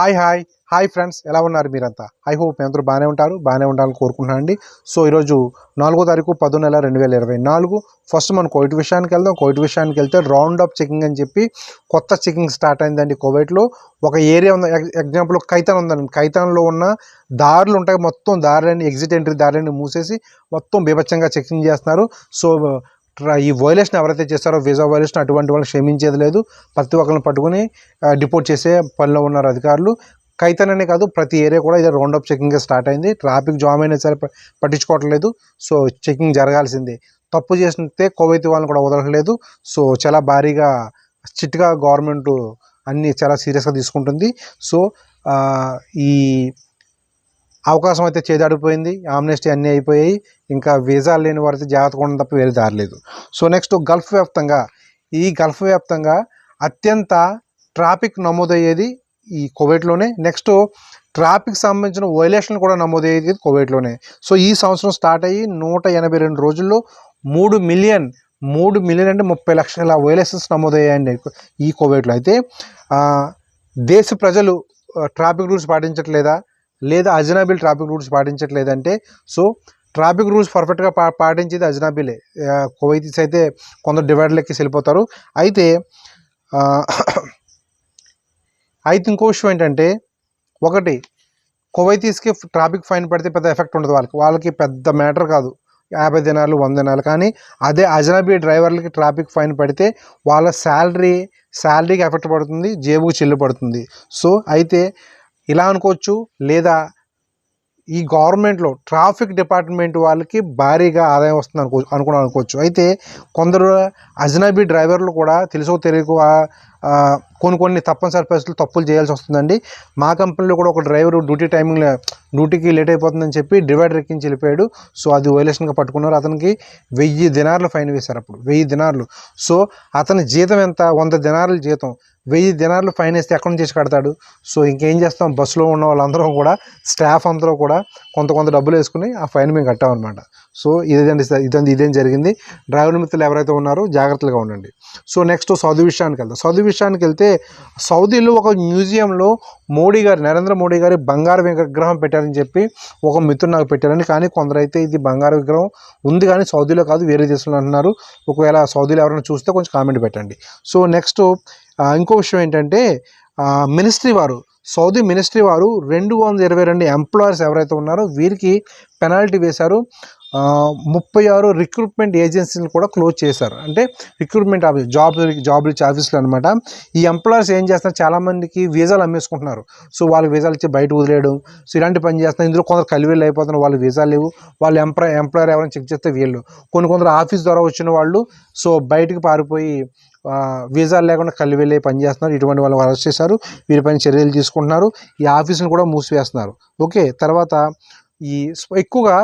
Hi hi. Hi friends. ఎలా ఉన్నారు మీరంతా? ఐ హోప్ మీ అందరూ బాగానే ఉంటారు. బాగానే ఉండాలని కోరుకుంటున్నాను అండి. సో ఈరోజు నాలుగో తారీఖు పదో నెల రెండు వేల ఇరవై నాలుగు. ఫస్ట్ మనం కోవిడ్ విషయానికి వెళ్దాం. కోవిడ్ విషయానికి వెళ్తే రౌండ్ అప్ చెకింగ్ అని చెప్పి కొత్త చెకింగ్ స్టార్ట్ అయిందండి కోవిడ్లో. ఒక ఏరియా ఉంది ఎగ్జాంపుల్ కైతాన్ ఉందండి. కైతాన్లో ఉన్న దారులు ఉంటాయి. మొత్తం దారులని ఎగ్జిట్ ఎంట్రీ దారులని మూసేసి మొత్తం బీభత్సంగా చెకింగ్ చేస్తున్నారు. సో ఈ వయలేషన్ ఎవరైతే చేస్తారో వీసా వయలేషన్ అటువంటి వాళ్ళని క్షమించేది లేదు. ప్రతి ఒక్కరిని పట్టుకుని డిపోర్ట్ చేసే పనిలో ఉన్నారు అధికారులు. కైతన్ అనే కాదు ప్రతి ఏరియా కూడా ఇది రౌండ్ అప్ చెకింగ్ స్టార్ట్ అయింది. ట్రాఫిక్ జామ్ అయినా సరే పట్టించుకోవట్లేదు. సో చెకింగ్ జరగాల్సిందే. తప్పు చేసితే కోవైతి వాళ్ళని కూడా వదలట్లేదు. సో చాలా భారీగా స్ట్రిక్ట్గా గవర్నమెంట్ అన్నీ చాలా సీరియస్గా తీసుకుంటుంది. సో ఈ అవకాశం అయితే చేదాడిపోయింది ఆమ్నెస్టీ అన్నీ అయిపోయాయి. ఇంకా వీసాలు లేని వారైతే జాగ్రత్తగా ఉండడం తప్ప వేరే దారలేదు సో నెక్స్ట్ గల్ఫ్ వ్యాప్తంగా ఈ గల్ఫ్ వ్యాప్తంగా అత్యంత ట్రాఫిక్ నమోదయ్యేది ఈ కోవిడ్లోనే నెక్స్ట్ ట్రాఫిక్ సంబంధించిన వైలేషన్లు కూడా నమోదయ్యేది కోవిడ్లోనే సో ఈ సంవత్సరం స్టార్ట్ అయ్యి నూట ఎనభై రెండు రోజుల్లో మూడు మిలియన్ మూడు మిలియన్ అంటే ముప్పై లక్షల వైలేషన్స్ నమోదయ్యాయండి ఈ కోవిడ్లో అయితే దేశ ప్రజలు ట్రాఫిక్ రూల్స్ పాటించట్లేదా? లేదా అజనాబీలు ట్రాఫిక్ రూల్స్ పాటించట్లేదంటే సో ట్రాఫిక్ రూల్స్ పర్ఫెక్ట్గా పా పాటించేది అజనాబీలే కువైతీస్ అయితే కొందరు డివైడ్లకి వెళ్ళిపోతారు. అయితే అయితే ఇంకో విషయం ఏంటంటే ఒకటి కువైతీస్కి ట్రాఫిక్ ఫైన్ పడితే పెద్ద ఎఫెక్ట్ ఉండదు వాళ్ళకి. వాళ్ళకి పెద్ద మ్యాటర్ కాదు. యాభై దినాలు వంద దినాలు. కానీ అదే అజనబీ డ్రైవర్లకి ట్రాఫిక్ ఫైన్ పడితే వాళ్ళ శాలరీ శాలరీకి ఎఫెక్ట్ పడుతుంది జేబుకి చెల్లు పడుతుంది. సో అయితే ఇలా అనుకోవచ్చు లేదా ఈ గవర్నమెంట్లో ట్రాఫిక్ డిపార్ట్మెంట్ వాళ్ళకి భారీగా ఆదాయం వస్తుంది అనుకో అనుకున్నాను అనుకోవచ్చు అయితే కొందరు అజ్నబీ డ్రైవర్లు కూడా తెలుసో తెలియక కొన్ని కొన్ని తప్పనిసరి పరిస్థితులు తప్పులు చేయాల్సి వస్తుందండి. మా కంపెనీలో కూడా ఒక డ్రైవర్ డ్యూటీ టైమింగ్ డ్యూటీకి లేట్ అయిపోతుందని చెప్పి డివైడర్ ఎక్కించి వెళ్ళిపోయాడు. సో అది వైలేషన్గా పట్టుకున్నారు. అతనికి వెయ్యి దినార్లు ఫైన్ వేశారు అప్పుడు. వెయ్యి దినార్లు. సో అతని జీతం ఎంత? వంద దినార్లు జీతం. వెయ్యి దినార్లు ఫైన్ వేస్తే ఎక్కడి నుంచి కడతాడు. సో ఇంకేం చేస్తాం? బస్సులో ఉన్న వాళ్ళందరూ కూడా స్టాఫ్ అందరూ కూడా కొంత కొంత డబ్బులు వేసుకుని ఆ ఫైన్ మేము కట్టామన్నమాట. సో ఇదేంటి ఇదండి ఇదేం జరిగింది? డ్రైవర్ మిత్రులు ఎవరైతే ఉన్నారో జాగ్రత్తగా ఉండండి. సో నెక్స్ట్ సౌదీ విషయానికి వెళ్తాం సౌదీ విషయానికి వెళ్తే సౌదీలో ఒక మ్యూజియంలో మోడీ గారు నరేంద్ర మోడీ గారి బంగారు విగ్రహం పెట్టారని చెప్పి ఒక మిత్రుడు నాకు పెట్టారని కానీ కొందరైతే ఇది బంగారు విగ్రహం ఉంది కానీ సౌదీలో కాదు వేరే దేశంలో అంటున్నారు. ఒకవేళ సౌదీలో ఎవరైనా చూస్తే కొంచెం కామెంట్ పెట్టండి. సో నెక్స్ట్ ఇంకో విషయం ఏంటంటే మినిస్ట్రీ వారు సౌదీ మినిస్ట్రీ వారు రెండు వందల ఇరవై రెండు ఎంప్లాయర్స్ ఎవరైతే ఉన్నారో వీరికి పెనాల్టీ వేశారు. ముప్పై ఆరు రిక్రూట్మెంట్ ఏజెన్సీలు కూడా క్లోజ్ చేశారు. అంటే రిక్రూట్మెంట్ ఆఫీస్ జాబ్ జాబ్ ఇచ్చే ఆఫీసులు అనమాట ఈ ఎంప్లాయర్స్ ఏం చేస్తున్నారు? చాలామందికి వీసాలు అమ్మేసుకుంటున్నారు. సో వాళ్ళు వీసాలు ఇచ్చి బయట వదిలేయడం సో ఇలాంటి పని చేస్తున్నారు. ఇందులో కొందరు కలివేళ్ళు అయిపోతున్నారు వాళ్ళు వీసాలు లేవు. వాళ్ళు ఎంప్లాయ్ ఎంప్లాయర్ ఎవరైనా చెక్ చేస్తే వీళ్ళు. కొన్ని కొందరు ఆఫీస్ ద్వారా వచ్చిన వాళ్ళు సో బయటికి పారిపోయి వీసాలు లేకుండా కలివెళ్ళి పని చేస్తున్నారు. ఇటువంటి వాళ్ళు అరెస్ట్ చేశారు. వీరిపైన చర్యలు తీసుకుంటున్నారు. ఈ ఆఫీసును కూడా మూసివేస్తున్నారు. ఓకే తర్వాత ఈ ఎక్కువగా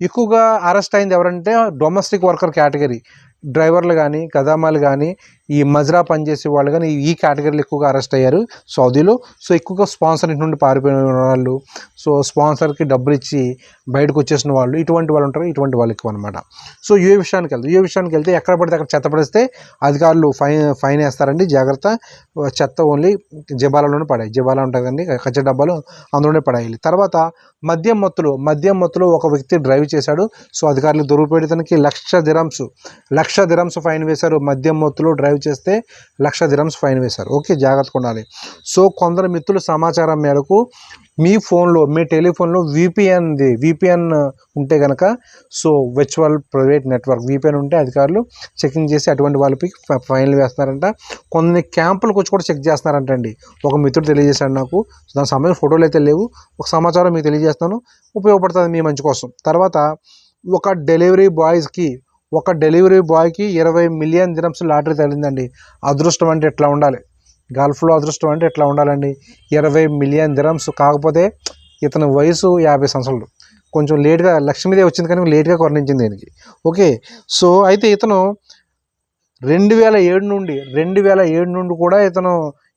ఎక్కువగా అరెస్ట్ అయింది ఎవరంటే డొమెస్టిక్ వర్కర్ కేటగిరీ. డ్రైవర్లు కానీ గదామాలు కానీ ఈ మజ్రా పనిచేసే వాళ్ళు కానీ ఈ కేటగిరీలు ఎక్కువగా అరెస్ట్ అయ్యారు సౌదీలో. సో ఎక్కువగా స్పాన్సర్ ఇంటి నుండి పారిపోయిన వాళ్ళు సో స్పాన్సర్కి డబ్బులు ఇచ్చి బయటకు వచ్చేసిన వాళ్ళు ఇటువంటి వాళ్ళు ఉంటారు ఇటువంటి వాళ్ళు ఎక్కువ అనమాట సో ఏ విషయానికి వెళ్తే ఏ విషయానికి వెళ్తే ఎక్కడ పడితే అక్కడ చెత్త పడిస్తే అధికారులు ఫైన్ ఫైన్ వేస్తారండి జాగ్రత్త. చెత్త ఓన్లీ జబాలలోనే పడాయి. జబాల ఉంటుంది కదండి కచ్చ డబ్బాలు అందులోనే పడాయి. తర్వాత మద్యం మొత్తులు మద్యం మత్తులో ఒక వ్యక్తి డ్రైవ్ చేశాడు సో అధికారులు దొరికిపోయి తనకి లక్ష దిరమ్స్ లక్ష దిరమ్స్ ఫైన్ వేశారు మద్యం మత్తులో డ్రైవ్ చేస్తే లక్ష దిరమ్స్ ఫైన్ వేశారు. ఓకే జాగ్రత్తగా ఉండాలి. సో కొందరు మిత్రుల సమాచారం మేరకు మీ ఫోన్లో మీ టెలిఫోన్లో విపిఎన్ది విపిఎన్ ఉంటే కనుక so virtual private network VPN ఉంటే అధికారులు చెకింగ్ చేసి అటువంటి వాళ్ళకి ఫైన్లు వేస్తున్నారంట. కొన్ని క్యాంపులకు వచ్చి కూడా చెక్ చేస్తున్నారంట అండి. ఒక మిత్రుడు తెలియజేశాడు నాకు. దాని సమయం ఫోటోలు అయితే లేవు. ఒక సమాచారం మీకు తెలియజేస్తాను. ఉపయోగపడుతుంది మీ మంచి కోసం. తర్వాత ఒక డెలివరీ బాయ్స్కి ఒక డెలివరీ బాయ్కి ఇరవై మిలియన్ దినమ్స్ లాటరీ తగిలిందండి. అదృష్టం అంటే ఎట్లా ఉండాలి? గల్ఫ్లో అదృష్టం అంటే ఎట్లా ఉండాలండి? ఇరవై మిలియన్ దినమ్స్ కాకపోతే ఇతని వయసు యాభై సంవత్సరాలు. కొంచెం లేట్గా లక్ష్మీదేవి వచ్చింది కానీ లేట్గా వర్ణించింది దీనికి. ఓకే సో అయితే ఇతను రెండు వేల ఏడు నుండి రెండు వేల ఏడు నుండి కూడా ఇతను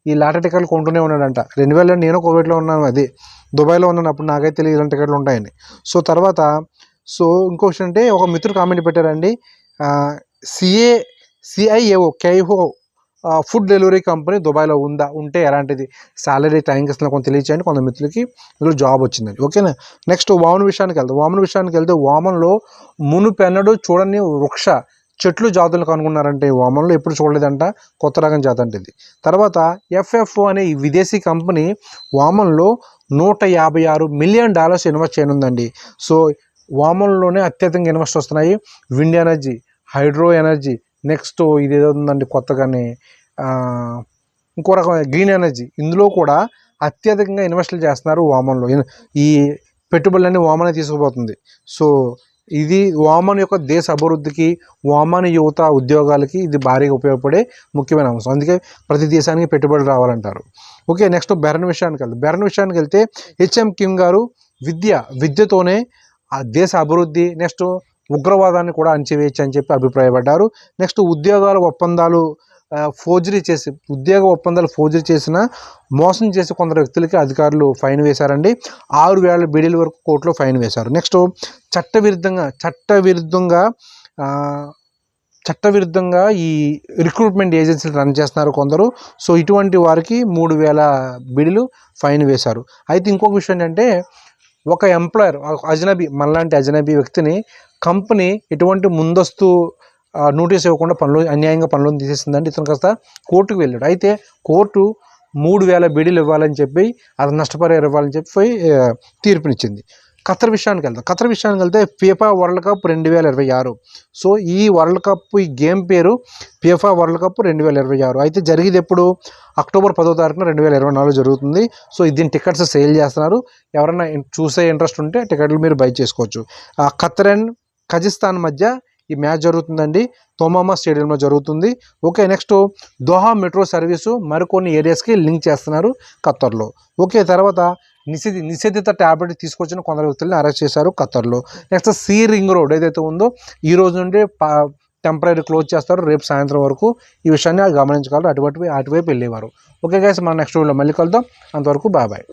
ఈ లాటరీ టికెట్లు కొంటూనే ఉన్నాడంట. రెండు వేల నేను కోవిడ్లో ఉన్నాను అది దుబాయ్లో ఉన్నాను అప్పుడు నాకైతే తెలియదు ఇలాంటి టికెట్లు ఉంటాయని. సో తర్వాత సో ఇంకో అంటే ఒక మిత్రుడు కామెంట్ పెట్టారండి. సిఏ సిఐఏఓ కైహో ఫుడ్ డెలివరీ కంపెనీ దుబాయ్లో ఉందా? ఉంటే ఎలాంటిది? సాలరీ టైంకి ఇస్తున్నా కొంత తెలియచేయండి. కొంత మిత్రులకి ఇందులో జాబ్ వచ్చిందండి. ఓకేనా? నెక్స్ట్ వామన్ విషయానికి వెళ్తాం వామన్ విషయానికి వెళ్తే వామన్లో మునుపెన్నడూ చూడని వృక్ష చెట్లు జాతులు కనుగొన్నారంటే వామన్లో. ఎప్పుడు చూడలేదంట. కొత్త రకం జాతి అంటే ఇది. తర్వాత ఎఫ్ఎఫ్ఓ అనే ఈ విదేశీ కంపెనీ వామన్లో నూట యాభై ఆరు మిలియన్ డాలర్స్ ఇన్వెస్ట్ చేయనుందండి. సో వామన్లోనే అత్యధికంగా ఇన్వెస్ట్ వస్తున్నాయి. Wind energy hydro energy next ఇది ఏదో ఉందండి కొత్తగానే ఇంకో రకమైన గ్రీన్ ఎనర్జీ ఇందులో కూడా అత్యధికంగా ఇన్వెస్ట్లు చేస్తున్నారు వామన్లో. ఈ పెట్టుబడులన్నీ వామనే తీసుకుపోతుంది. సో ఇది వామన్ యొక్క దేశ అభివృద్ధికి వామన్ యువత ఉద్యోగాలకి ఇది భారీగా ఉపయోగపడే ముఖ్యమైన అంశం. అందుకే ప్రతి దేశానికి పెట్టుబడులు రావాలంటారు. ఓకే నెక్స్ట్ బెరన్ విషయానికి వెళ్తే బెరన్ విషయానికి వెళ్తే హెచ్ఎం కిమ్ గారు విద్య విద్యతోనే ఆ దేశ అభివృద్ధి నెక్స్ట్ ఉగ్రవాదాన్ని కూడా అణచివేయచ్చు అని చెప్పి అభిప్రాయపడ్డారు. నెక్స్ట్ ఉద్యోగాల ఒప్పందాలు ఫోర్జరీ చేసి ఉద్యోగ ఒప్పందాలు ఫోర్జరీ చేసిన మోసం చేసి కొందరు వ్యక్తులకి అధికారులు ఫైన్ వేశారండి. ఆరు వేల బీడీల వరకు కోర్టులో ఫైన్ వేశారు. నెక్స్ట్ చట్టవిరుద్ధంగా చట్టవిరుద్ధంగా చట్టవిరుద్ధంగా ఈ రిక్రూట్మెంట్ ఏజెన్సీలు రన్ చేస్తున్నారు కొందరు. సో ఇటువంటి వారికి మూడు వేల బిడిలు ఫైన్ వేశారు. అయితే ఇంకొక విషయం ఏంటంటే ఒక ఎంప్లాయర్ అజనబీ మనలాంటి అజనబీ వ్యక్తిని కంపెనీ ఎటువంటి ముందస్తు నోటీస్ ఇవ్వకుండా పనులు అన్యాయంగా పనులను తీసేసిందంటే ఇతను కాస్త కోర్టుకు వెళ్ళాడు. అయితే కోర్టు మూడు వేల బిడీలు ఇవ్వాలని చెప్పి అది నష్టపరిహారం ఇవ్వాలని చెప్పి తీర్పునిచ్చింది. ఖతర్ విషయానికి వెళ్తాం ఖతర్ విషయానికి వెళ్తే ఫీఫా వరల్డ్ కప్ రెండు వేల ఇరవై ఆరు. సో ఈ వరల్డ్ కప్ ఈ గేమ్ పేరు ఫీఫా వరల్డ్ కప్ రెండు వేల ఇరవై ఆరు. అయితే జరిగేది ఎప్పుడు? అక్టోబర్ పదో తారీఖున రెండు వేల ఇరవై నాలుగు జరుగుతుంది. సో దీని టికెట్స్ సేల్ చేస్తున్నారు. ఎవరైనా చూసే ఇంట్రెస్ట్ ఉంటే టికెట్లు మీరు బై చేసుకోవచ్చు. ఆ, అండ్ కజకిస్తాన్ మధ్య ఈ మ్యాచ్ జరుగుతుందండి. తోమామా స్టేడియంలో జరుగుతుంది. Okay next Doha metro service మరికొన్ని ఏరియాస్కి లింక్ చేస్తున్నారు ఖత్తర్లో. ఓకే తర్వాత నిషేధి నిషేధిత ట్యాబ్లెట్ తీసుకొచ్చిన కొందరు వ్యక్తులను అరెస్ట్ చేశారు ఖతర్లో నెక్స్ట్ సీ రింగ్ రోడ్ ఏదైతే ఉందో ఈ రోజు నుండి టెంపరీ క్లోజ్ చేస్తారు. రేపు సాయంత్రం వరకు ఈ విషయాన్ని గమనించగలరు. అటువైపు అటువైపు వెళ్ళేవారు. ఓకే గైస్ మన నెక్స్ట్ వీడియోలో మళ్ళీ కలుద్దాం. అంతవరకు బాయ్ బాయ్.